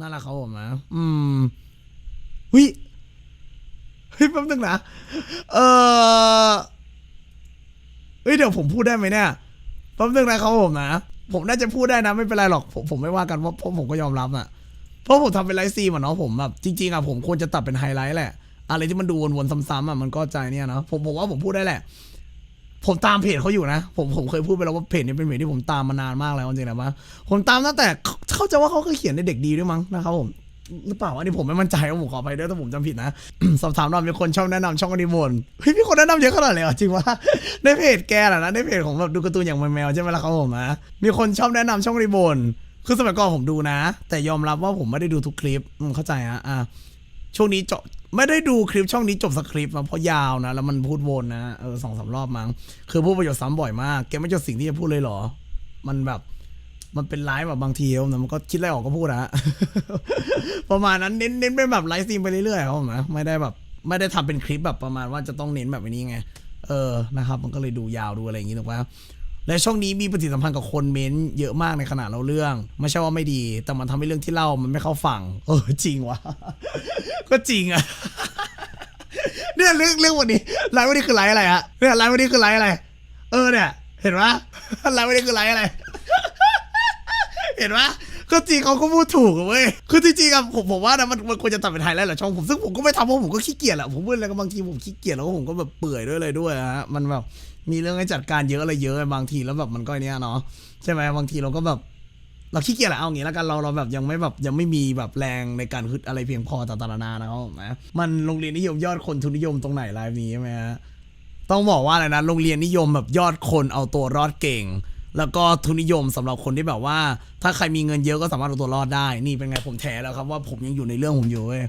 นั่นแหละครับผมนะอืมเฮ้ยเฮ้ยแป๊บนึงนะ เออเฮ้ยเดี๋ยวผมพูดได้ไหมเนี่ยแป๊บนึงนะครับผมนะ ผมน่าจะพูดได้นะไม่เป็นไรหรอกผมผมไม่ว่ากันเพราะผมก็ยอมรับอะเพราะผมทำเป็นไลฟ์ซีมอะเนาะผมแบบจริงๆอะผมควรจะตัดเป็นไฮไลท์แหละ อะไรที่มันดูวนๆซ้ำๆอะมันก็ใจเนี่ยเนาะผมผมว่าผมพูดได้แหละ ผมตามเพจเขาอยู่นะ ผมผมเคยพูดไปแล้วว่าเพจนี้เป็นเพจที่ผมตามมานานมากแล้วจริงๆนะว่าผมตามตั้งแต่เข้าใจว่าเขาเคยเขียนในเด็กดีด้วยมั้งนะครับผมหรือเปล่าอันนี้ผมไม่มั่นใจว่าผมขอไปด้วยถ้าผมจำผิดนะ สอบถามหน่อยมีคนชอบแนะนำช่องอนิมนเฮ้ยมีคนแนะนำเยอะขนาดเลยเหรอจริงวะในเพจแกแหละนะในเพจของแบบดูการ์ตูนอย่างแมวใช่ไหมล่ะครับผมนะมีคนชอบแนะนำช่องอนิมนคือสมัยก่อนผมดูนะ แต่ยอมรับว่าผมไม่ได้ดูทุกคลิปเข้าใจอะอะช่วงนี้เจบ ไม่ได้ดูคลิปช่องนี้จบสคริปต์มาเพราะยาวนะ แล้วมันพูดวนนะเออสองสามรอบมั้งคือพูดประโยชน์ซ้ำบ่อยมากแกไม่จดสิ่งที่จะพูดเลยเหรอ มันแบบมันเป็นไลฟ์แบบบางทีมันก็คิดอะไรออกก็พูดนะประมาณนั้นเน้นเน้นเป็นแบบไลฟ์ซีมไปเรื่อยๆครับผมนะไม่ได้แบบไม่ได้ทำเป็นคลิปแบบประมาณว่าจะต้องเน้นแบบนี้ไง เออนะครับ มันก็เลยดูยาวดูอะไรอย่างงี้ถูกปะ และช่องนี้มีปฏิสัมพันธ์กับคนเม้นเยอะมากในขณะเราเรื่อง ไม่ใช่ว่าไม่ดี แต่มันทำให้เรื่องที่เล่ามันไม่เข้าฝั่ง เออจริงวะก็จริงอะเนี่ยเรื่องเรื่องวันนี้ไลฟ์วันนี้คือไลฟ์อะไรฮะเนี่ยไลฟ์วันนี้คือไลฟ์อะไร เออเนี่ย เห็นปะไลฟ์วันนี้คือไลฟ์อะไร เห็นปะ ก็จริงเขาก็พูดถูกอะเว้ย คือจริงๆอะผมผมว่านะมันมันควรจะตัดเป็นไฮไลท์แหละช่องผมซึ่งผมก็ไม่ทำเพราะผมก็ขี้เกียจแหละผมพูดอะไรก็บางทีผมขี้เกียจแล้วก็ผมก็แบบเปื่อยด้วยเลยด้วยฮะมันแบบมีเรื่องให้จัดการเยอะอะไรเยอะบางทีแล้วแบบมันก็เนี้ยเนาะใช่ไหมบางทีเราก็แบบเราขี้เกียจแหละเอาอย่างงี้แล้วกันเราเราแบบยังไม่แบบยังไม่มีแบบแรงในการฮึดอะไรเพียงพอต่างๆนานานะครับนะมันโรงเรียนนิยมยอดคนทุนนิยมตรงไหนไลฟ์นี้ใช่ไหมฮะต้องบอกว่าอะไรนะโรงเรียนนิยมแบบยอดคนเอาตัวรอดเก่ง แล้วก็ทุนนิยมสำหรับคนที่แบบว่า ถ้าใครมีเงินเยอะก็สามารถเอาตัวรอดได้ นี่เป็นไงผมแถแล้วครับว่าผมยังอยู่ในเรื่องผมอยู่เว้ย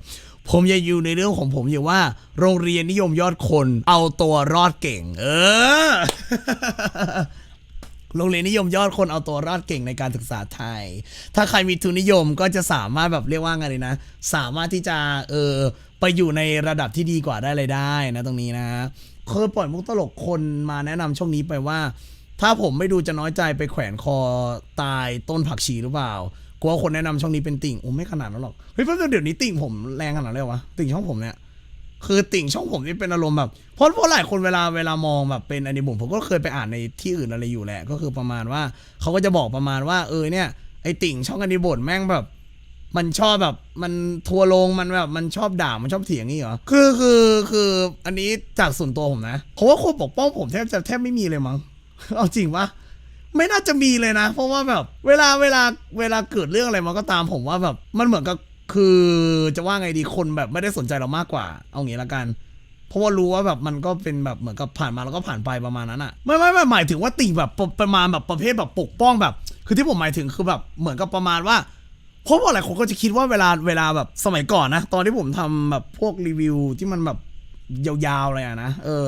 ผมยังอยู่ในเรื่องของผมอยู่ว่า โรงเรียนนิยมยอดคนเอาตัวรอดเก่ง เออ โรงเรียนนิยมยอดคนเอาตัวรอดเก่งในการศึกษาไทย ถ้าใครมีทุนนิยมก็จะสามารถแบบเรียกว่าไงเลยนะ สามารถที่จะเออไปอยู่ในระดับที่ดีกว่าได้เลยได้นะตรงนี้นะเคยปล่อยมุกตลกคนมาแนะนำช่องนี้ไปว่า ถ้าผมไม่ดูจะน้อยใจไปแขวนคอตายต้นผักชีหรือเปล่ากลัวคนแนะนำช่องนี้เป็นติ่งโอ้ไม่ขนาดนั้นหรอกเฮ้ยเพราะเดี๋ยวนี้ติ่งผมแรงขนาดนั้นเลยวะติ่งช่องผมเนี่ยคือติ่งช่องผมนี่เป็นอารมณ์แบบเพราะเพราะหลายคนเวลาเวลามองแบบเป็นอนิบุมผมก็เคยไปอ่านในที่อื่นอะไรอยู่แหละ ก็คือประมาณว่าเขาก็จะบอกประมาณว่าเออเนี่ยไอติ่งช่องอนิบุมแม่งแบบ มันชอบแบบมันทัวร์ลงมันแบบมันชอบด่ามันชอบเถียงนี่เหรอคือคือคืออันนี้จากส่วนตัวผมนะผมว่าคนปกป้องผมแทบจะแทบไม่มีเลยมั้ง เอาจริงปะไม่น่าจะมีเลยนะ เพราะว่าแบบเวลาเวลาเวลาเกิดเรื่องอะไรมาก็ตามผมว่าแบบมันเหมือนกับคือจะว่าไงดีคนแบบไม่ได้สนใจเรามากกว่า เอางี้ละกัน เพราะว่ารู้ว่าแบบมันก็เป็นแบบเหมือนกับผ่านมาแล้วก็ผ่านไปประมาณนั้นอะไม่ไม่ไม่หมายถึงว่าติ่งแบบประมาณแบบประเภทแบบปกป้องแบบ คือที่ผมหมายถึงคือแบบเหมือนกับประมาณว่าเพราะว่าหลายคนก็จะคิดว่าเวลาเวลาแบบสมัยก่อนนะ ตอนที่ผมทำแบบพวกรีวิวที่มันแบบยาวๆเลยอะนะเออ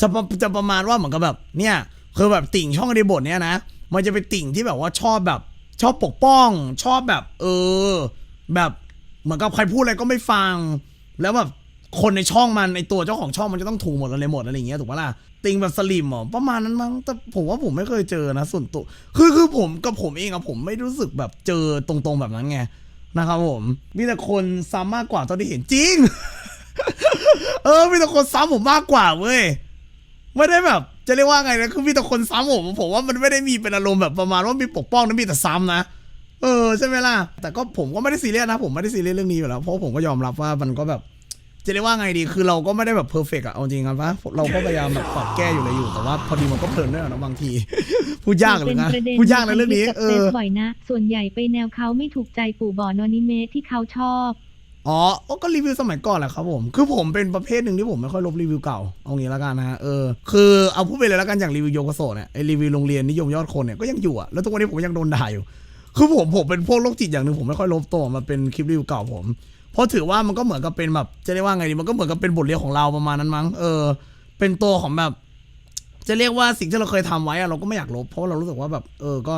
จะจะประมาณว่าเหมือนกับแบบเนี่ย คือแบบติ่งช่องในบทเนี้ยนะ มันจะเป็นติ่งที่แบบว่าชอบแบบ ชอบปกป้อง ชอบแบบ เออ แบบเหมือนกับใครพูดอะไรก็ไม่ฟัง แล้วแบบคนในช่องมันในตัวเจ้าของช่องมันจะต้องถูกหมดอะไรหมดอะไรอย่างเงี้ยถูกปะล่ะติงแบบสลิมหรอประมาณนั้นมั้งแต่ผมว่าผมไม่เคยเจอนะส่วนตัวคือคือผมกับผมเองอะผมไม่รู้สึกแบบเจอตรงๆแบบนั้นไงนะครับผมมีแต่คนซ้ำมากกว่าตอนที่เห็นจริง เออมีแต่คนซ้ำผมมากกว่าเว้ยไม่ได้แบบ จะเรียกว่าไงนะคือมีแต่คนซ้ำผมผมว่ามันไม่ได้มีเป็นอารมณ์แบบประมาณว่ามีปกป้องนะมีแต่ซ้ำนะเออใช่ไหมล่ะแต่ก็ผมก็ไม่ได้ซีเรียสนะผมไม่ได้ซีเรียสเรื่องนี้อยู่แล้วเพราะผมก็ยอมรับว่ามันก็แบบ จะเรียกว่าไงดีคือเราก็ไม่ได้แบบเพอร์เฟกต์อะเอาจริงครับว่าเราก็พยายามแบบปรับแก้อยู่เลยอยู่แต่ว่าพอดีมันก็เพลินด้วยอะเนาะบางที พูดยากเลยนะป็ประด็พูดยากในเรื่องนี้กับเอเซอฟบ่อยนะ ส่วนใหญ่ไปแนวเขาไม่ถูกใจปู่บ่อนอนิเมะที่เขาชอบ อ๋อ ก็รีวิวสมัยก่อนแหละครับผม คือผมเป็นประเภทหนึ่งที่ผมไม่ค่อยลบรีวิวเก่า เอางี้แล้วกันนะฮะ เออ คือเอาพูดไปเลยแล้วกันอย่างรีวิวโยกโซเนี่ยไอรีวิวโรงเรียนนิยมยอดคนเนี่ยก็ยังอยู่อะแล้วทุกวันนี้ผมยังโดนด่าอยู่ คือผมผมเป็นพวกโรคจิตอย่างหนึ่งผมไม่ค่อยลบตัวมาเป็นคลิปรีวิวเก่าผม เพราะถือว่ามันก็เหมือนกับเป็นแบบจะเรียกว่าไงดี มันก็เหมือนกับเป็นบทเรียนของเราประมาณนั้นมั้ง เออ เป็นตัวของแบบ จะเรียกว่าสิ่งที่เราเคยทำไว้อะเราก็ไม่อยากลบ เพราะเรารู้สึกว่าแบบ เออ ก็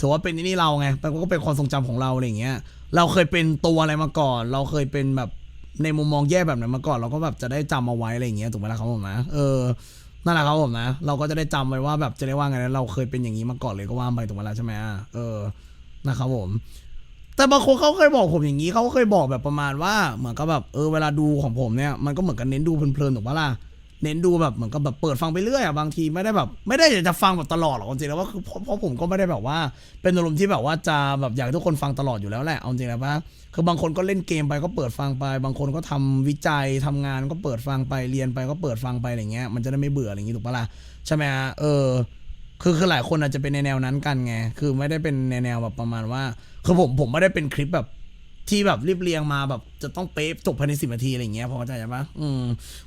ถือว่าเป็นนี่เราไงมันก็เป็นความทรงจำของเราอะไรอย่างเงี้ย เราเคยเป็นตัวอะไรมาก่อน เราเคยเป็นแบบในมุมมองแย่แบบไหนมาก่อน เราก็แบบจะได้จำเอาไว้อะไรอย่างเงี้ยถูกไหมล่ะครับผมนะเออนั่นแหละครับผมนะ เราก็จะได้จำไว้ว่าแบบจะเรียกว่าไงนะเราเคยเป็นอย่างนี้มาก่อนเลยก็ว่าไปถูกไหมล่ะใช่ไหมอะเออนะครับผม แต่บางคนเขาเคยบอกผมอย่างนี้เขาเคยบอกแบบประมาณว่าเหมือนกับแบบเออเวลาดูของผมเนี่ยมันก็เหมือนกันเน้นดูเพลินๆถูกปะล่ะ เน้นดูแบบเหมือนกับแบบเปิดฟังไปเรื่อยอะบางทีไม่ได้แบบ ไม่ได้อยากจะฟังแบบตลอดหรอกจริงๆแล้วว่าคือเพราะผมก็ไม่ได้แบบว่า เป็นอารมณ์ที่แบบว่าจะแบบอยากให้ทุกคนฟังตลอดอยู่แล้วแหละเอาจริงแล้วว่าคือบางคนก็เล่นเกมไปก็เปิดฟังไป บางคนก็ทำวิจัยทำงานก็เปิดฟังไปเรียนไปก็เปิดฟังไปอะไรเงี้ยมันจะได้ไม่เบื่ออะไรอย่างงี้ถูกปะล่ะใช่ไหมฮะเออคือคือหลายคนอาจจะเป็นในแนวนั้นกันไง คือไม่ได้เป็นในแนวแบบประมาณว่า คือผมผมไม่ได้เป็นคลิปแบบ ที่แบบรีบเรียงมาแบบจะต้องเป๊ะจบภายในสิบนาทีอะไรอย่างเงี้ยพอเข้าใจปะอืม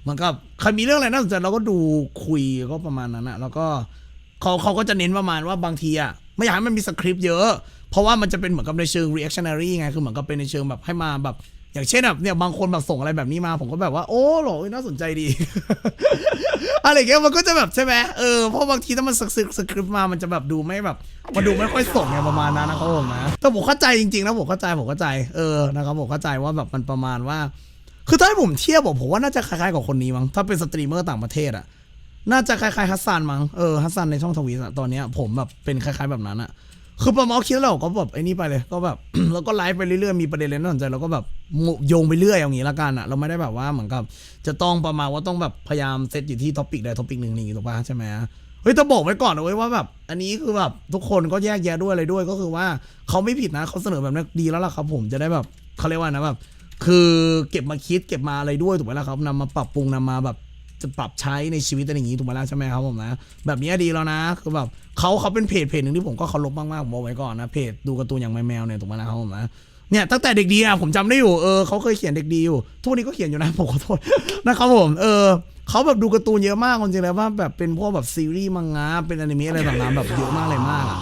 มันก็ใครมีเรื่องอะไรน่าสนใจเราก็ดูคุยก็ประมาณนั้นอะแล้วก็เขาเขาก็จะเน้นประมาณว่าบางทีอะไม่อยากให้มันมีสคริปต์เยอะ เพราะว่ามันจะเป็นเหมือนกับในเชิง reactionary ไงคือเหมือนกับเป็นในเชิงแบบให้มาแบบ อย่างเช่นแบบเนี่ยบางคนแบบส่งอะไรแบบนี้มา ผมก็แบบว่าโอ้โหน่าสนใจดี อะไรเงี้ยมันก็จะแบบใช่ไหมเออเพราะบางทีถ้ามันสคริปต์สคริปต์มามันจะแบบดูไม่แบบมันดูไม่ค่อยส่งไงประมาณนั้นนะครับผมนะแต่ผมเข้าใจจริงๆนะผมเข้าใจผมเข้าใจเออนะครับผมเข้าใจว่าแบบมันประมาณว่า คือถ้าให้ผมเทียบบอกผมว่าน่าจะคล้ายๆกับคนนี้มั้งถ้าเป็นสตรีมเมอร์ต่างประเทศอะน่าจะคล้ายๆฮัสซันมั้งเออฮัสซันในช่องทวีตอะตอนเนี้ยผมแบบเป็นคล้ายๆแบบนั้นอะ คือประมาณคิดแล้วเราก็แบบไอ้นี่ไปเลย ก็แบบแล้วก็ไลฟ์ไปเรื่อยๆมีประเด็นอะไรน่าสนใจเราก็แบบโยงไปเรื่อยอย่างงี้ละกันอะเราไม่ได้แบบว่าเหมือนกับ จะต้องประมาณว่าต้องแบบพยายามเซตอยู่ที่ท็อปิกใดท็อปิกหนึ่งนี่ถูกปะใช่ไหมเฮ้ยแต่บอกไว้ก่อนนะเว้ว่าแบบ อันนี้คือแบบทุกคนก็แยกแยะด้วยอะไรด้วยก็คือว่าเขาไม่ผิดนะเขาเสนอแบบนี้ดีแล้วล่ะครับ ผมจะได้แบบเขาเรียกว่านะแบบคือเก็บมาคิดเก็บมาอะไรด้วยถูกไหมล่ะครับนำมาปรับปรุงนำมาแบบ จะปรับใช้ในชีวิตอะไรอย่างนี้ถูกไหมล่ะใช่ไหมครับผมนะ แบบนี้ดีแล้วนะคือแบบเขาเขาเป็นเพจเพจหนึ่งที่ผมก็เคารพมากๆผมบอกไว้ก่อนนะเพจดูการ์ตูนอย่างแมวเนี่ยถูกไหมล่ะครับผมนะเนี่ยตั้งแต่เด็กดีอะผมจำได้อยู่เออเขาเคยเขียนเด็กดีอยู่ทุกวันนี้ก็เขียนอยู่นะผมขอโทษนะครับผมเออเขาแบบดูการ์ตูนเยอะมากจริงๆแล้วว่าแบบเป็นพวกแบบซีรีส์มังงะเป็นอนิเมะอะไรต่างๆแบบเยอะมากเลยมากอะ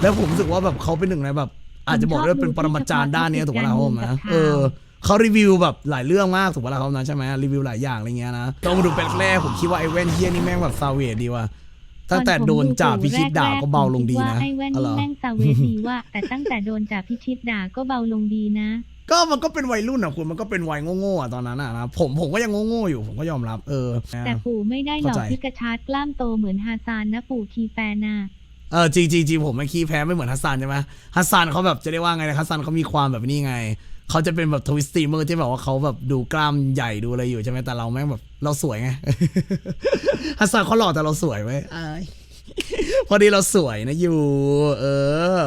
แล้วผมรู้สึกว่าแบบเขาเป็นหนึ่งในแบบอาจจะบอกได้ว่าเป็นปรมาจารย์ด้านเนี้ยถูกไหมล่ะครับผมนะเออ เขารีวิวแบบหลายเรื่องมากถูกไหมล่ะครับนะใช่ไหมรีวิวหลายอย่างอะไรเงี้ยนะต้องมาดูเป็นแรกผมคิดว่าไอ้แว่นเฮียนี่แม่งแบบซาเวดดีว่ะตั้งแต่โดนจ่าพิชิตด่าก็เบาลงดีนะว่าไอ้แว่นอ๋อเหรนี่อแม่งซาเวดีว่าแต่ตั้งแต่โดนจ่าพิชิตด่าก็เบาลงดีนะก็มันก็เป็นวัยรุ่นอะคุณมันก็เป็นวัยโง่ๆอะตอนนั้นอะนะผมผมก็ยังโง่ๆอยู่ผมก็ยอมรับ เออ แต่ปู่ไม่ได้หลอกเข้าใจพิกาชาร์ดกล้ามโตเหมือนฮาซานนะปู่คีแฟนนะเออจริงจริงจริงผมไม่ขี้แพ้ไม่เหมือนฮัสซันใช่ไหมฮัสซันเขาแบบจะได้ว่าไงนะฮัสซันเขามีความแบบนี้ไง เขาจะเป็นแบบทวิสตีเมอร์ที่แบบว่าเขาแบบดูกล้ามใหญ่ดูอะไรอยู่ใช่ไหมแต่เราแม่งแบบเราสวยไง ฮัสซันเขาหล่อแต่เราสวยไว้ยอายพอดีเราสวยนะอยู่ เออ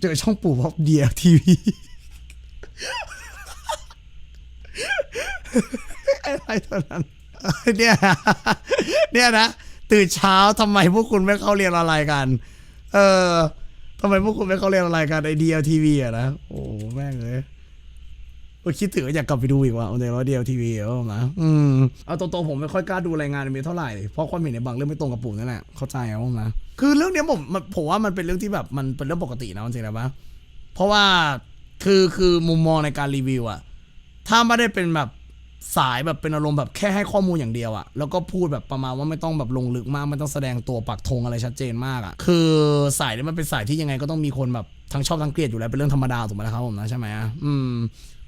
เจอช่องปู่พอบเดียทีวีอะไรตอนนั้นเนี่ยเนี่ยนะตื่นเช้าทำไมพวกคุณไม่เข้าเรียนอะไรกัน เออทำไมพวกคุณไม่เข้าเรียนอะไรกันไอเดียทีวีอะนะ โอ้แม่งเลย โอ้คิดถึงก็อยากกลับไปดูอีกว่ะเอาเดี๋ยเดียวทีวีเอานะอืมเอาตรงๆผมไม่ค่อยกล้าดูรายงานอนิเมะเท่าไหร่เพราะความเห็นในบางเรื่องไม่ตรงกับปู่นั่นแหละเข้าใจเอานะคือเรื่องเนี้ยผมมันผมว่ามันเป็นเรื่องที่แบบมันเป็นเรื่องปกตินะจริงๆนะปะเพราะว่าคือคือมุมมองในการรีวิวอะถ้าไม่ได้เป็นแบบสายแบบเป็นอารมณ์แบบแค่ให้ข้อมูลอย่างเดียวอะแล้วก็พูดแบบประมาณว่าไม่ต้องแบบลงลึกมากไม่ต้องแสดงตัวปักธงอะไรชัดเจนมากอะคือสายนี้มันเป็นสายที่ยังไงก็ต้องมีคนแบบทั้งชอบทั้งเกลียดอยู่แล้วเป็นเรื่องธรรมดาถูกไหมครับผมนะใช่ไหมอะอืม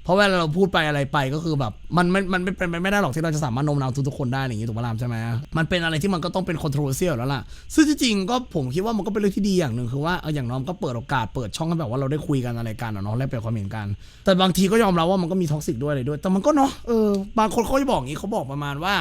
ราะเวลาเราพูดไปอะไรไปก็คือแบบมันมันมันไม่เป็นไปไม่ได้หรอกที่เราจะสามารถโน้มน้าวทุกๆคนได้อย่างนี้ถูกไหมล่ะใช่ไหมมันเป็นอะไรที่มันก็ต้องเป็น controversial แล้วล่ะ ซึ่งจริงๆก็ผมคิดว่ามันก็เป็นเรื่องที่ดีอย่างหนึ่งคือว่าเอออย่างน้อยก็เปิดโอกาสเปิดช่องให้แบบว่าเราได้คุยกันอะไรกันเนาะแลกเปลี่ยนความเห็นกัน แต่บางทีก็ยอมรับว่ามันก็มีท็อกซิกด้วยอะไรด้วย แต่มันก็เนาะเออบางคนเขาจะบอกอย่างนี้เขาบอกประมาณว่า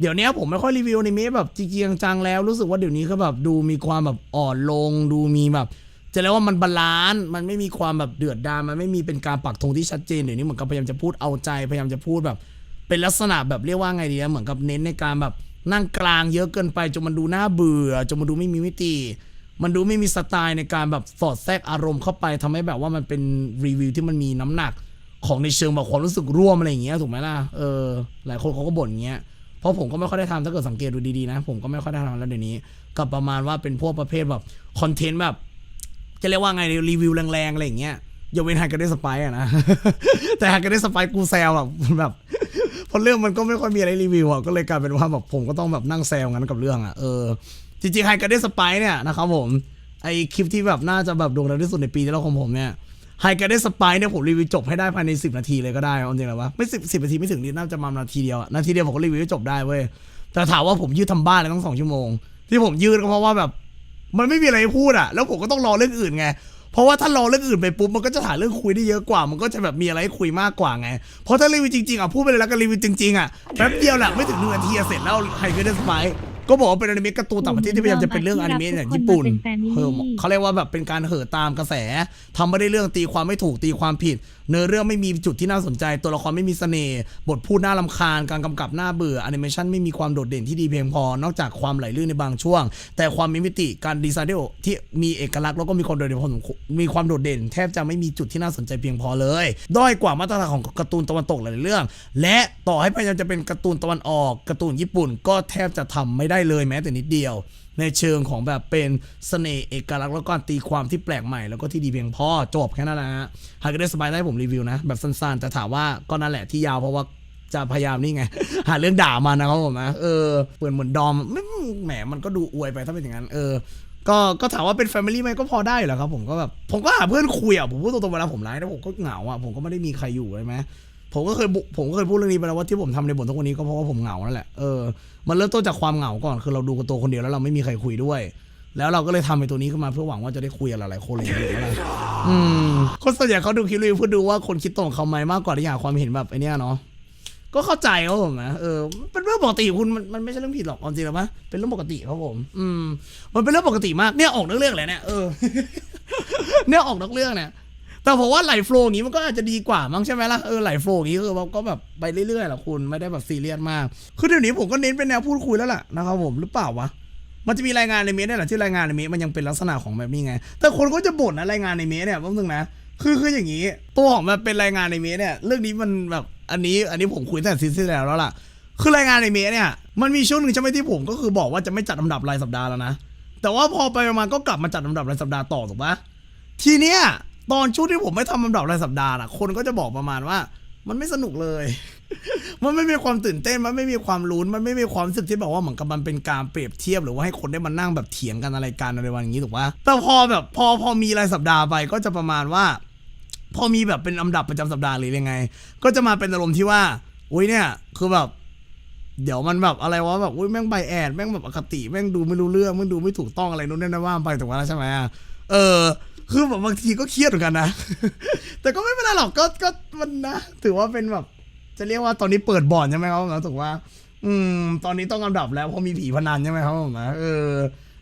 เดี๋ยวนี้ผมไม่ค่อยรีวิวอนิเมะแบบจริงจังแล้วรู้สึกว่าเดี๋ยวนี้ก็แบบดูมีความแบบอ่อนลง ดูมีแบบ จะเรียกว่ามันบาลานซ์มันไม่มีความแบบเดือดดาลมันไม่มีเป็นการปักธงที่ชัดเจนเดี๋ยวนี้เหมือนกับพยายามจะพูดเอาใจพยายามจะพูดแบบ เป็นลักษณะแบบเรียกว่าไงดีนะเหมือนกับเน้นในการแบบนั่งกลางเยอะเกินไปจนมันดูน่าเบื่อจนมันดูไม่มีมิติ มันดูไม่มีสไตล์ในการแบบสอดแทรกอารมณ์เข้าไปทำให้แบบว่ามันเป็นรีวิวที่มันมีน้ำหนักของในเชิงแบบความรู้สึกร่วมอะไรอย่างเงี้ยถูกไหมล่ะเออหลายคนเขาก็บ่นเงี้ยเพราะผมก็ไม่ค่อยได้ทำถ้าเกิดสังเกตดูดีๆนะ ผมก็ไม่ค่อยได้ทำแล้วเดี๋ยวนี้ กับประมาณว่าเป็นพวกประเภทแบบคอนเทนต์แบบ จะเรียกว่าไงรีวิวแรงๆอะไรอย่างเงี้ยยกเว้นไฮกันได้สไปอะนะ แต่ไฮกันได้สไปกูแซวแบบแบบเพราะเรื่องมันก็ไม่ค่อยมีอะไรรีวิวอะก็เลยกลายเป็นว่าแบบผมก็ต้องแบบนั่งแซวงั้นกับเรื่องอะเออจริงๆไฮกันได้สไปเนี่ยนะครับผมไอคลิปที่แบบน่าจะแบบโด่งดังที่สุดในปีที่แล้วของผมเนี่ยไฮกันได้สไปเนี่ยผมรีวิวจบให้ได้ภายใน 10 นาทีเลยก็ได้เอาจริงๆแล้ววะไม่สิบสิบนาทีไม่ถึงนี่น่าจะมานาทีเดียวนาทีเดียวผมก็รีวิวจบได้เว้ยแต่ถามว่าผมยืดทำบ้านเลยต้องสองชั่วโมง ที่ผมยืดก็เพราะว่าแบบ มันไม่มีอะไรให้พูดอะแล้วผมก็ต้องรอเรื่องอื่นไง เพราะว่าถ้ารอเรื่องอื่นไปปุ๊บมันก็จะหาเรื่องคุยได้เยอะกว่า มันก็จะแบบมีอะไรให้คุยมากกว่าไง เพราะถ้ารีวิวจริงๆอะพูดไปเลยแล้วกันรีวิวจริงๆอะแป๊บเดียวแหละไม่ถึงหนึ่งนาทีอะเสร็จแล้วไฮเกอร์สไปก็บอกว่าเป็นอนิเมะการ์ตูนต่างประเทศที่พยายามจะเป็นเรื่องอนิเมะอย่างญี่ปุ่นเออเขาเรียกว่าแบบเป็นการเห่อตามกระแสทำไม่ได้เรื่องตีความไม่ถูกตีความผิด เนื้อเรื่องไม่มีจุดที่น่าสนใจ ตัวละครไม่มีเสน่ห์บทพูดน่ารำคาญการกำกับน่าเบื่อแอนิเมชันไม่มีความโดดเด่นที่ดีเพียงพอ นอกจากความไหลลื่นในบางช่วง แต่ความมีมิติการดีไซน์ที่ที่มีเอกลักษณ์แล้วก็มีความโดดเด่นพอสมควรมีความโดดเด่น แทบจะไม่มีจุดที่น่าสนใจเพียงพอเลยด้อยกว่ามาตรฐานของการ์ตูนตะวันตกหลายเรื่อง และต่อให้พยายามจะเป็นการ์ตูนตะวันออกการ์ตูนญี่ปุ่น ก็แทบจะทำไม่ได้เลยแม้แต่นิดเดียว ในเชิงของแบบเป็นเสน่ห์เอกลักษณ์แล้วก็การตีความที่แปลกใหม่แล้วก็ที่ดีเพียงพอจบแค่นั้นแหละฮะหากได้สบายได้ผมรีวิวนะ แบบสั้นๆแต่ถามว่าก็นั่นแหละที่ยาวเพราะว่าจะพยายามนี่ไง หาเรื่องด่ามันนะครับผมนะเออเหมือนเหมือนดอมแหมมันก็ดูอวยไปถ้าเป็นอย่างนั้นเออก็ก็ถามว่าเป็นแฟมิลี่ไหมก็พอได้แหละครับผมก็แบบผมก็หาเพื่อนคุยอะผมพูดตรงๆเวลาผมไลฟ์แล้วผมก็เหงาอะผมก็ไม่ได้มีใครอยู่ใช่ไหม ผมก็เคยผมก็เคยพูดเรื่องนี้ไปแล้วว่าที่ผมทำในบททุกวันนี้ก็เพราะว่าผมเหงานั่นแหละเออมันเริ่มต้นจากความเหงาก่อนคือเราดูกับตัวคนเดียวแล้วเราไม่มีใครคุยด้วย แล้วเราก็เลยทำไอ้ตัวนี้ขึ้นมาเพื่อหวังว่าจะได้คุยกับหลายๆคนอะไรอย่างเงี้ยนะอืมคนส่วนใหญ่เขาดูคลิปรีวิวเพื่อดูว่าคนคิดตรงเขาไหมมากกว่าที่อยากความเห็นแบบไอ้เนี้ยเนาะก็เข้าใจครับผมนะเออเป็นเรื่องปกติคุณมันมันไม่ใช่เรื่องผิดหรอกจริงหรอปะเป็นเรื่องปกติครับผม อืม มันเป็นเรื่องปกติมากเนี่ยออกนอกเรื่องเลยเนี่ยเออเนี่ยออกนอกเรื่องเนี่ย แต่ผมว่าไหลโฟล์งี้มันก็อาจจะดีกว่ามั้งใช่ไหมล่ะเออไหลโฟล์งี้คือเราก็แบบไปเรื่อยๆแหละคุณไม่ได้แบบซีเรียสมากคือเดี๋ยวนี้ผมก็เน้นเป็นแนวพูดคุยแล้วล่ะนะครับผมหรือเปล่าวะมันจะมีรายงานในเมสเนี่ยแหละที่รายงานในเมสมันยังเป็นลักษณะของแบบนี้ไง แต่คนก็จะบ่นนะรายงานในเมสเนี่ยแป๊บนึงนะคือคืออย่างนี้ ตัวของมันเป็นรายงานในเมสเนี่ย เรื่องนี้มันแบบอันนี้อันนี้ผมคุยแต่ซีซั่นแล้วแล้วล่ะ คือรายงานในเมสเนี่ยมันมีช่วงหนึ่งใช่ไหมที่ผมก็คือบอกว่าจะไม่จัดลำดับรายสัปดาห์แล้วนะแต่ว่าพอไปประมาณก็กลับมาจัดลำดับรายสัปดาห์ต่อถูกปะทีเนี้ย ตอนช่วงที่ผมไม่ทำลำดับรายสัปดาห์น่ะ คนก็จะบอกประมาณว่า มันไม่สนุกเลย มันไม่มีความตื่นเต้น มันไม่มีความลุ้น มันไม่มีความรู้สึกที่แบบว่าเหมือนกับมันเป็นการเปรียบเทียบหรือว่าให้คนได้มานั่งแบบเถียงกันอะไรกันอะไรวันอย่างนี้ถูกปะแต่พอแบบพอพอมีรายสัปดาห์ไปก็จะประมาณว่า พอมีแบบเป็นลำดับประจำสัปดาห์หรือยังไง ก็จะมาเป็นอารมณ์ที่ว่าอุ้ยเนี่ยคือแบบเดี๋ยวมันแบบอะไรวะแบบอุ้ยแม่งใบแอดแม่งแบบอคติแม่งดูไม่รู้เรื่องแม่งดูไม่ถูกต้องอะไรนู้นนี่นั่นว่าไปถูกไหมใช่ไหมอะเออ คือแบบบางทีก็เครียดเหมือนกันนะ แต่ก็ไม่เป็นไรหรอกก็ก็มันนะ ถือว่าเป็นแบบ จะเรียกว่าตอนนี้เปิดบ่อนใช่ไหมครับผมนะถูกว่า อืม ตอนนี้ต้องลำดับแล้วเพราะมีผีพนันใช่ไหมครับผมนะเออ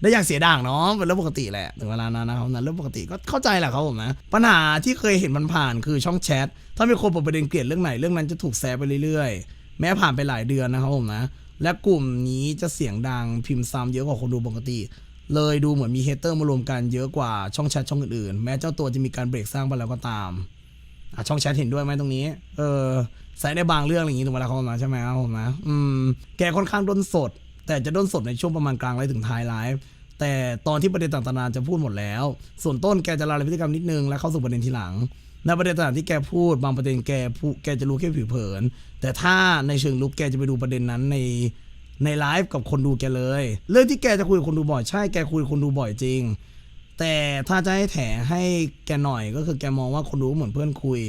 ได้อย่างเสียด่างเนาะเป็นเรื่องปกติแหละถึงเวลานั้นนะครับนั้นเรื่องปกติก็เข้าใจแหละครับผมนะปัญหาที่เคยเห็นมันผ่านคือช่องแชทถ้ามีคนเปิดประเด็นเกลียดเรื่องไหนเรื่องนั้นจะถูกแซะไปเรื่อยๆ แม้ผ่านไปหลายเดือนนะครับผมนะและกลุ่มนี้จะเสียงดังพิมพ์ซ้ำเยอะกว่าคนดูปกติ เลยดูเหมือนมีเฮเตอร์มารวมกันเยอะกว่าช่องแชทช่องอื่นๆ แม้เจ้าตัวจะมีการเบรกสร้างไปแล้วก็ตามอะช่องแชทเห็นด้วยไหมตรงนี้ เออใส่ในบางเรื่องอย่างนี้ถูกไหมล่ะเขามาใช่ไหมครับผมนะอืมแกค่อนข้างด้นสด แต่จะด้นสดในช่วงประมาณกลางไลฟ์ถึงท้ายไลฟ์แต่ตอนที่ประเด็นต่างๆจะพูดหมดแล้ว ส่วนต้นแกจะละลาพฤติกรรมนิดนึงแล้วเข้าสู่ประเด็นทีหลังในประเด็นต่างๆที่แกพูดบางประเด็นแกพูแกจะรู้แค่ผิวเผิน แต่ถ้าในเชิงลุกแกจะไปดูประเด็นนั้นใน ในไลฟ์กับคนดูแกเลย เรื่องที่แกจะคุยกับคนดูบ่อยใช่แกคุยกับคนดูบ่อยจริง แต่ถ้าจะให้แถให้แกหน่อยก็คือแกมองว่าคนรู้เหมือนเพื่อนคุย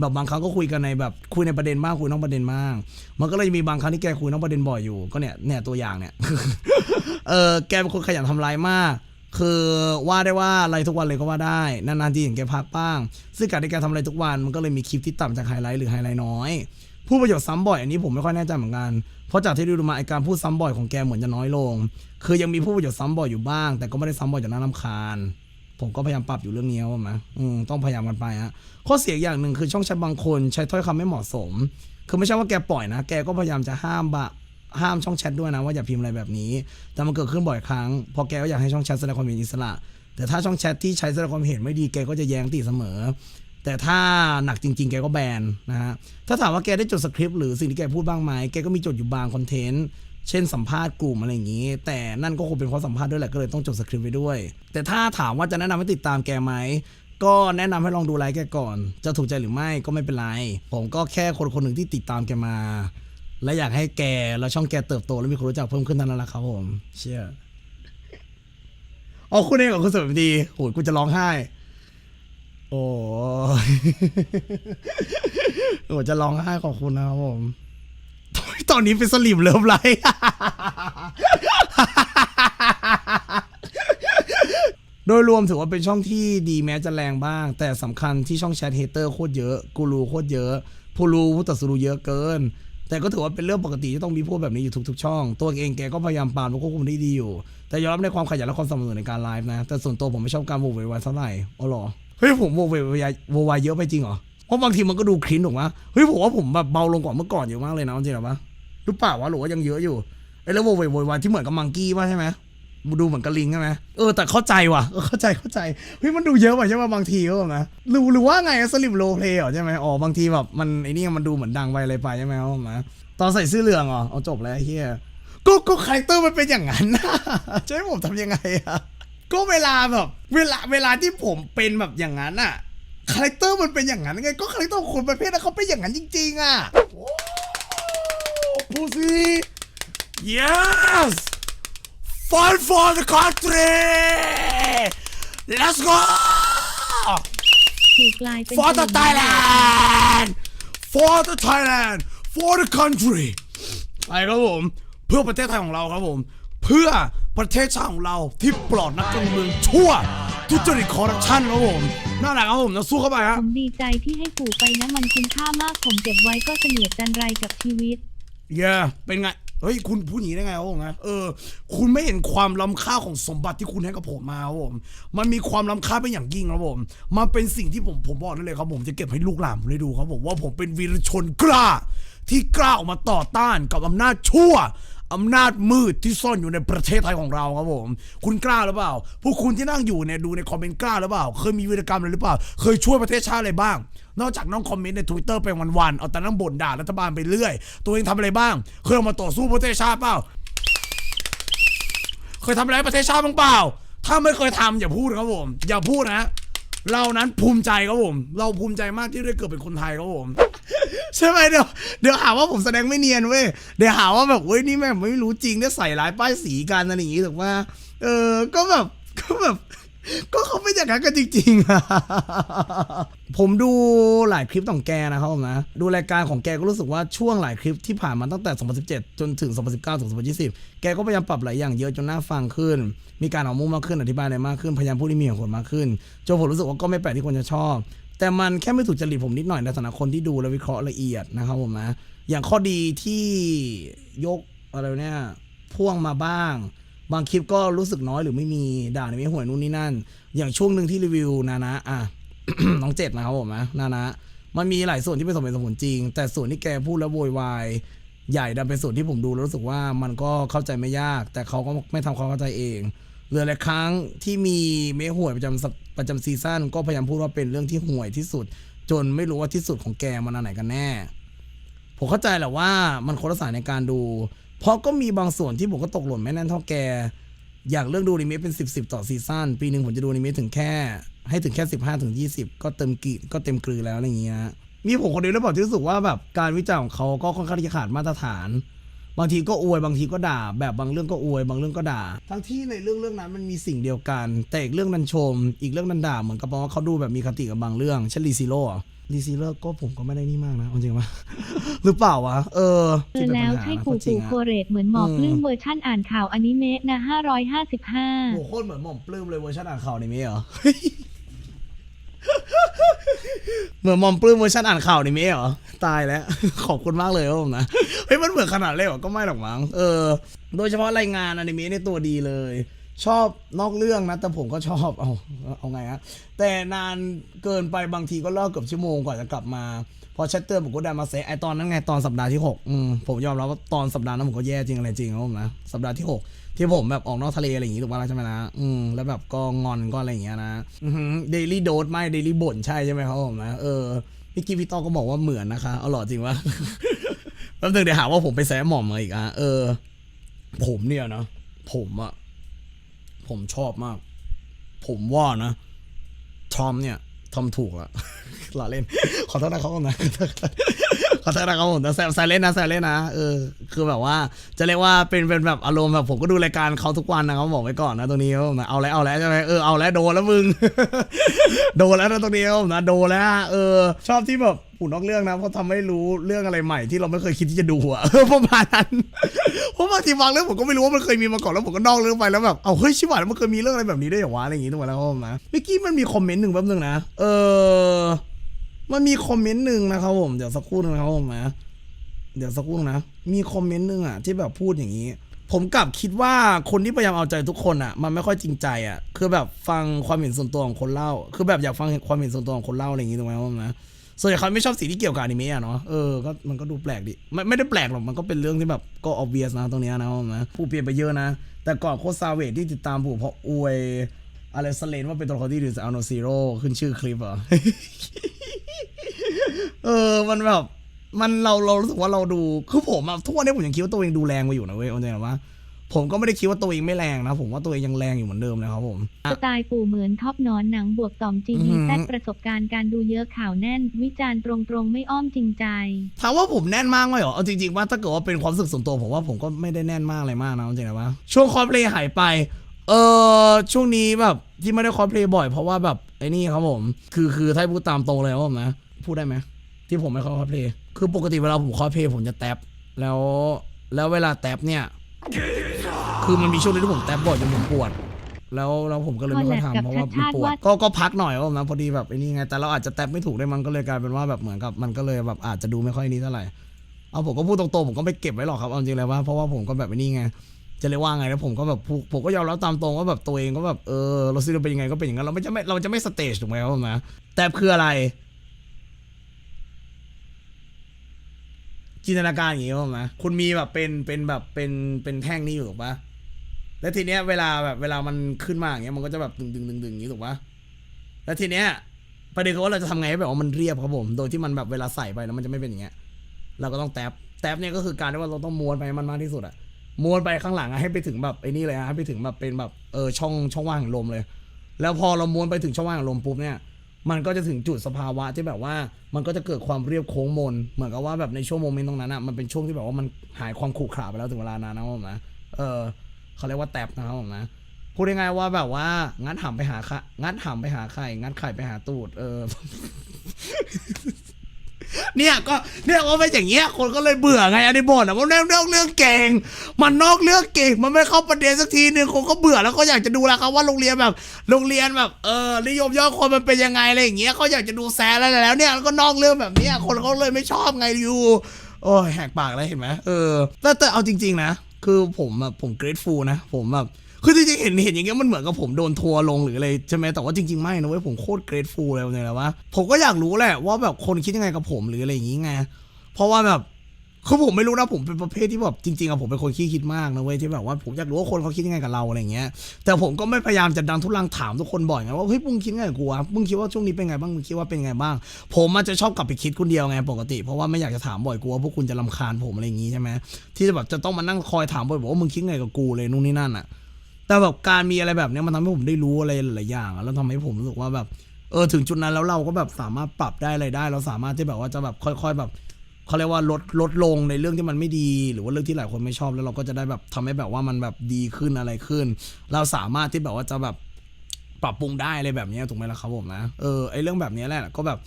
แบบบางครั้งก็คุยกันในแบบคุยในประเด็นมากคุยนอกประเด็นมาก มันก็เลยมีบางครั้งที่แกคุยนอกประเด็นบ่อยอยู่ก็เนี่ยเนี่ยตัวอย่างเนี่ยเออแกเป็นคนขยันทำลายมากคือว่าได้ว่าอะไรทุกวันเลยก็ว่าได้ นานๆทีเห็นแกพักบ้าง ซึ่งการที่แกทำอะไรทุกวันมันก็เลยมีคลิปที่ต่ำจากไฮไลท์หรือไฮไลท์น้อย ผู้ประโยชน์ซ้ำบ่อยอันนี้ผมไม่ค่อยแน่ใจเหมือนกัน เพราะจากที่ดูมาไอการพูดซ้ำบ่อยของแกเหมือนจะน้อยลง คือยังมีผู้ประโยชน์ซ้ำบ่อยอยู่บ้าง แต่ก็ไม่ได้ซ้ำบ่อยจนน่ารำคาญ ผมก็พยายามปรับอยู่เรื่องนี้ว่าไหมต้องพยายามกันไปฮะข้อเสียอย่างหนึ่งคือช่องแชทบางคนใช้ถ้อยคำไม่เหมาะสม คือไม่ใช่ว่าแกปล่อยนะ แกก็พยายามจะห้ามบะห้ามช่องแชทด้วยนะว่าอย่าพิมพ์อะไรแบบนี้ แต่มันเกิดขึ้นบ่อยครั้ง พอแกก็อยากให้ช่องแชทแสดงความเห็นอิสระ แต่ถ้าช่องแชทที่ใช้แสดงความเห็นไม่ดีแกก็จะแย้งติเสมอ แต่ถ้าหนักจริง ๆ แกก็แบนนะฮะ ถ้าถามว่าแกได้จดสคริปต์หรือสิ่งที่แกพูดบ้างไหมแกก็มีจดอยู่บางคอนเทนต์ เช่นสัมภาษณ์กลุ่มอะไรอย่างนี้ แต่นั่นก็คงเป็นเพราะสัมภาษณ์ด้วยแหละก็เลยต้องจดสคริปต์ไว้ด้วย แต่ถ้าถามว่าจะแนะนำให้ติดตามแกไหม ก็แนะนำให้ลองดูไลฟ์แกก่อน จะถูกใจหรือไม่ก็ไม่เป็นไร ผมก็แค่คนคนหนึ่งที่ติดตามแกมา และอยากให้แกแล้วช่องแกเติบโตและมีคนรู้จักเพิ่มขึ้นเท่านั้นแหละครับผม เชื่ออ๋อคุณเองกับคุณสวัสดีโหยกูจะร้องไห้โอ้โอ้จะร้องไห้ขอบคุณนะครับผม ตอนนี้เป็นสลิมเลิฟไลฟ์โดยรวมถือว่าเป็นช่องที่ดีแม้จะแรงบ้าง แต่สำคัญที่ช่องแชทเฮเตอร์โคตรเยอะ กูรูโคตรเยอะผู้รู้ผู้ตัดสินรู้เยอะเกิน แต่ก็ถือว่าเป็นเรื่องปกติที่ต้องมีพวกแบบนี้อยู่ทุกๆช่อง ตัวเองแกก็พยายามปามและควบคุมได้ดีอยู่ แต่ยอมรับในความขยันและความสม่ำเสมอในการไลฟ์นะ แต่ส่วนตัวผมไม่ชอบการโวยวายเท่าไหร่อ๋อหรอ เฮ้ยผมโวยวายโววายเยอะไปจริงเหรอเพราะบางทีมันก็ดูคลินถูกไหมเฮ้ยผมว่าผมแบบเบาลงกว่าเมื่อก่อนเยอะมากเลยนะจริงหรอปะหรือเปล่าวะหรือว่ายังเยอะอยู่ไอ้แล้วโวยวยโววายที่เหมือนกับมังกี้ป่ะใช่ไหมดูเหมือนกับลิงใช่ไหมเออแต่เข้าใจว่ะเออเข้าใจเข้าใจเฮ้ยมันดูเยอะว่ะใช่ไหมบางทีก็แบบนะหรือหรือว่าไงสลิปโรเพลย์เหรอใช่ไหมอ๋อบางทีแบบมันไอ้นี่มันดูเหมือนดังไปอะไรไปใช่ไหมครับมนะตอนใส่เสื้อเหลืองเหรอเอาจบแล้วเฮียก็ก็คาแรคเตอร์มันเป็นอย่างนั้นนะจะให้ผมทำยังไงอะ ก็เวลาแบบเวลาเวลาที่ผมเป็นแบบอย่างนั้นอะคาแรคเตอร์มันเป็นอย่างนั้นไงก็คาแรคเตอร์ของคนประเภทนั้นเขาเป็นอย่างนั้นจริงๆอะโอ้พูดสิ yes Fight for the country let's go ถูกกลายเป็น for the Thailand for the Thailand for the country ไปครับผม เพื่อประเทศไทยของเราครับผม เพื่อ ประเทศชาติของเราที่ปลอดนักการเมืองชั่ว ทุจริตคอร์รัปชันครับผมนั่นแหละครับผมเราสู้เข้าไปฮะผมดีใจที่ให้ปู่ไปนะมันคุณค่ามากผมเก็บไว้ก็เสนียดจันไรกับชีวิต เย่เป็นไงเฮ้ยคุณพูดอย่างนี้ได้ไงครับผมนะเออ คุณไม่เห็นความล้ำค่าของสมบัติที่คุณให้กับผมมาครับผมมันมีความล้ำค่าเป็นอย่างยิ่งครับผมมันเป็นสิ่งที่ผมผมบอกได้เลยครับผมจะเก็บให้ลูกหลานผมได้ดูครับผมว่าผมเป็นวีรชนกล้า ที่กล้าออกมาต่อต้านกับอำนาจชั่ว อำนาจมืดที่ซ่อนอยู่ในประเทศไทยของเราครับผม คุณกล้าหรือเปล่า พวกคุณที่นั่งอยู่เนี่ยดูในคอมเมนต์กล้าหรือเปล่า เคยมีวีรกรรมอะไรหรือเปล่า เคยช่วยประเทศชาติอะไรบ้าง นอกจากน้องคอมเมนต์ใน Twitter ไปวันๆ เอาแต่นั่งบ่นด่ารัฐบาลไปเรื่อย ตัวเองทำอะไรบ้าง เคยออกมาต่อสู้ประเทศชาติเปล่า เคยทำอะไรประเทศชาติบ้างเปล่า ถ้าไม่เคยทำอย่าพูดครับผม อย่าพูดนะ เรานั้นภูมิใจครับผม เราภูมิใจมากที่ได้เกิดเป็นคนไทยครับผม ใช่ไหมเดี๋ยวเดี๋ยวหาว่าผมแสดงไม่เนียนเว้ยเดี๋ยวหาว่าแบบเว้ยนี่แม่งไม่รู้จริงได้ใส่ร้ายป้ายสีกันอะไรอย่างงี้ถูกปะเออ ก็แบบก็แบบ ก็เขาเป็นอย่างนั้นกันจริงๆอะผมดูหลายคลิปของแกนะครับผมนะดูรายการของแกก็รู้สึกว่าช่วงหลายคลิปที่ผ่านมาตั้งแต่ 2017 จนถึง 2019ถึง2020 แกก็พยายามปรับหลายอย่างเยอะจนน่าฟังขึ้น มีการเอามุมมากขึ้นอธิบายอะไรมากขึ้นพยายามพูดที่มีเหตุผลมากขึ้นจนผมรู้สึกว่าก็ไม่แปลกที่คนจะชอบ แต่มันแค่ไม่ถูกจริตผมนิดหน่อยในฐานะคนที่ดูและวิเคราะห์ละเอียดนะครับผมนะอย่างข้อดีที่ยกอะไรเนี่ยพ่วงมาบ้าง บางคลิปก็รู้สึกน้อยหรือไม่มีด่าในไม่ห่วยนู่นนี่นั่น อย่างช่วงหนึ่งที่รีวิวนานะอะน้องเจ็ดนะครับผมนะนานะมันมีหลายส่วนที่เป็นสมเหตุสมผลจริง แต่ส่วนที่แกพูดแล้วโวยวายใหญ่ดันเป็นส่วนที่ผมดูแล้วรู้สึกว่ามันก็เข้าใจไม่ยาก แต่เขาก็ไม่ทำความเข้าใจเอง หลือหลายครั้งที่มีเมห่วยประจำสัปประจำซีซั่นก็พยายามพูดว่าเป็นเรื่องที่ห่วยที่สุด จนไม่รู้ว่าที่สุดของแกมันอันไหนกันแน่ ผมเข้าใจแหละว่ามันคนละสายในการดู เพราะก็มีบางส่วนที่ผมก็ตกหล่นไม่แน่นเท่าแก อยากเลือกดูนิเมะเป็น 10 10 ต่อซีซั่นปีหนึ่งผมจะดูนิเมะถึงแค่ ให้ถึงแค่ 15ถึง20 ก็เต็มกีก็เต็มกลือแล้วอะไรอย่างเงี้ยมีผมคนเดียวหรือเปล่าที่รู้สึกว่าแบบการวิจารณ์ของเขาก็ค่อนข้างที่จะขาดมาตรฐาน บางทีก็อวยบางทีก็ด่า แบบบางเรื่องก็อวย บางเรื่องก็ด่า ทั้งที่ในเรื่องเรื่องนั้นมันมีสิ่งเดียวกัน แต่อีกเรื่องนั้นชม อีกเรื่องนั้นด่าเหมือนกับว่าเขาดูแบบมีคติกับบางเรื่องเช่นรีซิโร่รีซิโร่ก็ผมก็ไม่ได้นี่มากนะเอาจริงปะหรือเปล่าวะ เออเจอแล้วใช่ที่ปู่เป็นปัญหานะจริปู่งโคอะเรตเหมือนหมออืมปลื้มเวอร์ชั่นอ่านข่าวอนิเมะนะ555โหโคตรเหมือนหม่อมปลื้มเลยเวอร์ชันอ่านข่าวในนี้เหรอ เหมือนมอมปลื้มเวอร์ชันอ่านข่าวในนี้เหรอ ตายแล้ว ขอบคุณมากเลยครับผมนะ เฮ้ยมันเหมือนขนาดเลยเหรอ ก็ไม่หรอกมั้ง เออ โดยเฉพาะรายงานอนิเมะในตัวดีเลย ชอบนอกเรื่องนะ แต่ผมก็ชอบ เอาเอาไงฮะ แต่นานเกินไปบางทีก็เลิกเกือบชั่วโมงกว่าจะกลับมา พอแชทเตอร์ผมก็ได้มาเซไอตอนนั้นไงตอนสัปดาห์ที่หกอืมผมยอมรับว่าตอนสัปดาห์นั้นผมก็แย่จริงอะไรจริงครับผมนะ สัปดาห์ที่หก ที่ผมแบบออกนอกทะเลอะไรอย่างงี้ถูกป่ะใช่ไหมนะอืมแล้วแบบก็งอนก็อะไรอย่างเงี้ยนะเดลี่โดสไม่เดลี่บ่นใช่ใช่ไหมครับผมนะเออพี่กี้พี่ต้อก็บอกว่าเหมือนนะคะเอาหล่อจริงวะแป๊บนึงเดี๋ยวหาว่าผมไปแซะหม่อมมาอีกอะเออ ผมเนี่ยนะผมอะผมชอบมาก ผมว่านะทอมเนี่ยทำถูกละล้อเล่น ขอโทษนะครับผมนะ ขอโทษนะครับผมแต่แซวแซวเล่นนะแซวเล่นนะเออคือแบบว่าจะเรียกว่าเป็นเป็นแบบอารมณ์แบบผมก็ดูรายการเขาทุกวันนะครับบอกไว้ก่อนนะตรงนี้ครับผมนะเอาแล้วเอาแล้วใช่ไหมเออเอาแล้วโดนแล้วมึง โดนแล้วนะตรงนี้ครับผมนะโดนแล้ว เออ ชอบที่แบบผูนอกเรื่องนะเพราะทำให้รู้เรื่องอะไรใหม่ที่เราไม่เคยคิดที่จะดูอะ ประมาณนั้นเพราะบางทีบางเรื่องผมก็ไม่รู้ว่ามันเคยมีมาก่อนแล้วผมก็นอกเรื่องไปแล้วแบบเอาเฮ้ยชิบหายแล้วมันเคยมีเรื่องอะไรแบบนี้ได้วยเหรอวะอะไรอย่างงี้ถูกไหมแล้วครับผมนะเมื่อกี้มันมีคอมเมนต์หนึ่งแป๊บนึงนะเออ มันมีคอมเมนต์หนึ่งนะครับผมเดี๋ยวสักครู่นึงนะครับผมนะเดี๋ยวสักครู่นะ มีคอมเมนต์หนึ่งอะที่แบบพูดอย่างนี้ ผมกลับคิดว่าคนที่พยายามเอาใจทุกคนอะ มันไม่ค่อยจริงใจอะ คือแบบฟังความเห็นส่วนตัวของคนเล่า คือแบบอยากฟังความเห็นส่วนตัวของคนเล่าอะไรอย่างงี้ถูกไหมครับผมนะส่วนใหญ่เขาไม่ชอบสิ่งที่เกี่ยวกับอนิเมะเนาะ เออ ก็มันก็ดูแปลกดิ ไม่ไม่ได้แปลกหรอก มันก็เป็นเรื่องที่แบบก็ obvious นะตรงนี้นะครับนะ ผู้เปลี่ยนไปเยอะนะ แต่ก่อนโคซาเวทที่ติดตามผู้เพราะอวย อะไรสเลนว่าเป็นตัวละครที่ดีจากอัลโนซีโร่ขึ้นชื่อคลิปเหรอเออมันแบบมันเราเรารู้สึกว่าเราดูคือผมอะทุกวันนี้ผมยังคิดว่าตัวเองดูแรงกว่าอยู่นะเว้ยเข้าใจไหมว่าผมก็ไม่ได้คิดว่าตัวเองไม่แรงนะ ผมว่าตัวเองยังแรงอยู่เหมือนเดิมนะครับผมสไตล์ปู่เหมือนท็อปนอนหนังบวกต่อมจีอือดีหือแซดประสบการณ์การดูเยอะข่าวแน่น วิจารณ์ตรงๆ ไม่อ้อมจริงใจถามว่าผมแน่นมากไหมเหรอเอาจริงๆว่าถ้าเกิดว่าเป็นความรู้สึกส่วนตัวผมว่าผมก็ไม่ได้แน่นมากอะไรมากนะจริงๆนะว่าช่วงคอสเพลย์หายไป เออช่วงนี้แบบที่ไม่ได้คอสเพลย์บ่อยเพราะว่าแบบไอ้นี่ครับผม คือคือถ้าให้พูดตามตรงเลยว่าผมนะพูดได้ไหมที่ผมไม่ค่อยคอสเพลย์คือปกติเวลาผมคอสเพลย์ผมจะแท็บแล้วแล้วเวลาแท็บเนี่ย คือมันมีช่วงนึงที่ผมแท็บบ่อยจนผมปวด แล้วแล้วผมก็เลยไม่ค่อยทำเพราะว่ามันปวดก็ก็พักหน่อยว่านะพอดีแบบไอ้นี่ไงแต่เราอาจจะแท็บไม่ถูกได้วยมันก็เลยกลายเป็นว่าแบบเหมือนกับมันก็เลยแบบอาจจะดูไม่ค่อยนี้เท่าไหร่เอาผมก็พูดตรงๆผมก็ไม่เก็บไว้หรอกครับเอาจริงๆเลยว่าเพราะว่าผมก็แบบไอ้นี่ไง จะเรียกว่าไงแล้วผมก็แบบผมก็ยอมรับตามตรงว่าแบบตัวเองก็แบบเออเราซื้อเป็นยังไงก็เป็นอย่างนั้นเราไม่จะไม่เราจะไม่สเตจถูกไหมครับผมนะแต่คืออะไร จินตนาการอย่างงี้ครับผมนะคุณมีแบบเป็นเป็นแบบเป็นเป็นแท่งนี้อยู่ถูกปะแล้วทีเนี้ยเวลาแบบเวลามันขึ้นมาอย่างเงี้ยมันก็จะแบบดึงดึงดึงดึงอย่างงี้ถูกปะแล้วทีเนี้ยประเด็นคือว่าเราจะทำไงให้แบบว่ามันเรียบครับผม โดยที่มันแบบเวลาใส่ไปแล้วมันจะไม่เป็นอย่างเงี้ย เราก็ต้องแท็บแท็บเนี่ยก็คือการที่ว่าเราต้องม้วนไปมันมากที่สุดอะ ม้วนไปข้างหลังอะให้ไปถึงแบบไอ้นี่เลยอะให้ไปถึงแบบเป็นแบบเออช่องช่องว่างของลมเลย แล้วพอเราม้วนไปถึงช่องว่างของลมปุ๊บเนี่ยมันก็จะถึงจุดสภาวะที่แบบว่ามันก็จะเกิดความเรียบโค้งมน เหมือนกับว่าแบบในช่วงโมเมนต์ตรงนั้นอะมันเป็นช่วงที่แบบว่ามันหายความขรุขระไปแล้วถึงเวลานานนะครับผมนะเออเขาเรียกว่าแท็บนะครับผมนะพูดง่ายๆว่าแบบว่างัดหำไปหาค่ะงัดหำไปหาไข่งัดไข่ไปหาตูด เออ เนี่ยก็เนี่ยว่าเป็นอย่างเงี้ยคนก็เลยเบื่อไงอันนี้บ่นอะมันเรื่องเรื่องเก่ง มันนอกเรื่องเก่งมันไม่เข้าประเด็นสักทีหนึ่งคนก็เบื่อแล้วก็อยากจะดูแล้วครับว่าโรงเรียนแบบ โรงเรียนแบบเออนิยมย่อคนมันเป็นยังไงอะไรอย่างเงี้ยเขาอยากจะดูแซะแล้วแล้วเนี่ยก็นอกเรื่องแบบเนี้ยคนเขาเลยไม่ชอบไงอยู่โอ้ยแหกปากแล้วเห็นไหมเออแต่แต่เอาจริง ๆ นะ คือผมแบบผมเกรดฟูลนะ ผมแบบ คือจริงๆเห็นเห็นอย่างเงี้ยมันเหมือนกับผมโดนทัวร์ลงหรืออะไรใช่ไหมแต่ว่าจริงๆไม่นะเว้ยผมโคตรเกรดฟูลเลยเลยนะว่าผมก็อยากรู้แหละว่าแบบคนคิดยังไงกับผมหรืออะไรอย่างงี้ไงเพราะว่าแบบคือผมไม่รู้นะผมเป็นประเภทที่แบบจริงๆอะผมเป็นคนขี้คิดมากนะเว้ยที่แบบว่าผมอยากรู้ว่าคนเขาคิดยังไงกับเราอะไรอย่างเงี้ยแต่ผมก็ไม่พยายามจะดังทุลังถามทุกคนบ่อยไงว่าเฮ้ยมึงคิดไงกับกูวะมึงคิดว่าช่วงนี้เป็นไงบ้างมึงคิดว่าเป็นไงบ้าง ผมมันจะชอบกลับไปคิดคนเดียวไงปกติเพราะว่าไม่อยากจะถามบ่อยกลัวพวกคุณจะรำคาญผมอะไรอย่างงี้ใช่ไหมที่จะแบบจะต้องมานั่งคอยถามบ่อยบอกว่ามึงคิดไงกับกูเลยนู่นนี่นั่นอะ แต่แบบการมีอะไรแบบเนี้ยมันทำให้ผมได้รู้อะไรหลายอย่างอะแล้วทำให้ผมรู้สึกว่าแบบเออถึงจุดนั้นแล้วเราก็แบบสามารถปรับได้อะไรได้ เราสามารถที่แบบว่าจะแบบค่อย ๆ แบบเขาเรียกว่าลดลดลงในเรื่องที่มันไม่ดี หรือว่าเรื่องที่หลายคนไม่ชอบแล้วเราก็จะได้แบบทำให้แบบว่ามันแบบดีขึ้นอะไรขึ้น เราสามารถที่แบบว่าจะแบบปรับปรุงได้อะไรแบบเนี้ยถูกไหมล่ะครับผมนะเออไอเรื่องแบบเนี้ยแหละก็แบบ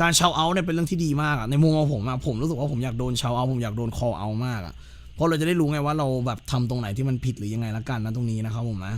การเชาเอาเนี่ยเป็นเรื่องที่ดีมากอะในมุมของผมอะผมรู้สึกว่าผมอยากโดนเชาเอาผมอยากโดนคอเอามากอะ เพราะเราจะได้รู้ไงว่าเราแบบทำตรงไหนที่มันผิดหรือยังไงละกันนะตรงนี้นะครับผมนะ